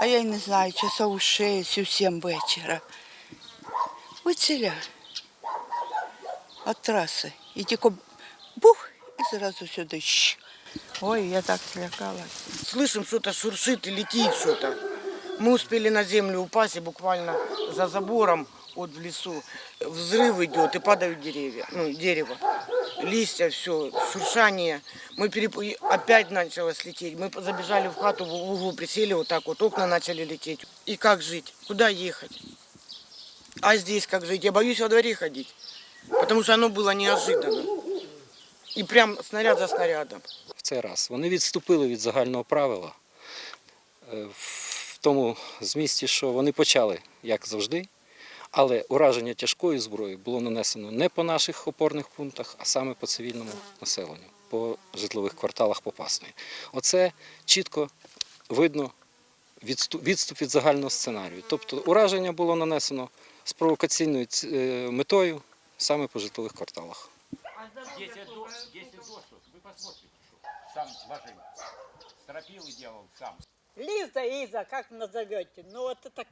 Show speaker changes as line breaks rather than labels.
А я й не знаю, часов у 6, у 7 вечора. Оціля. От траси. І тільки бух, і зразу сюди. щ. Ой, я так злякалась.
Слышим, что-то шуршит и летит что-то. Мы успели на землю упасть, и буквально за забором вот в лесу взрыв идет и падают деревья, ну, дерево. Листья, все, шуршание. Мы переп... и опять началось лететь. Мы забежали в хату, в углу присели вот так вот, окна начали лететь. И как жить? Куда ехать? А здесь как жить? Я боюсь во дворе ходить, потому что оно было неожиданно. И прям снаряд за снарядом.
в цей раз. Вони відступили від загального правила е, в тому змісті, що вони почали, як завжди, але ураження тяжкої зброї було нанесено не по наших опорних пунктах, а саме по цивільному населенню, по житлових кварталах Попасної. Оце чітко видно відступ, відступ від загального сценарію. Тобто ураження було нанесено з провокаційною ц- е, метою саме по житлових кварталах.
10 до, 10 доступ, вы посмотрите, что сам ложил. Стропилы делал сам.
Лиза, Иза, как назовете? Ну, вот это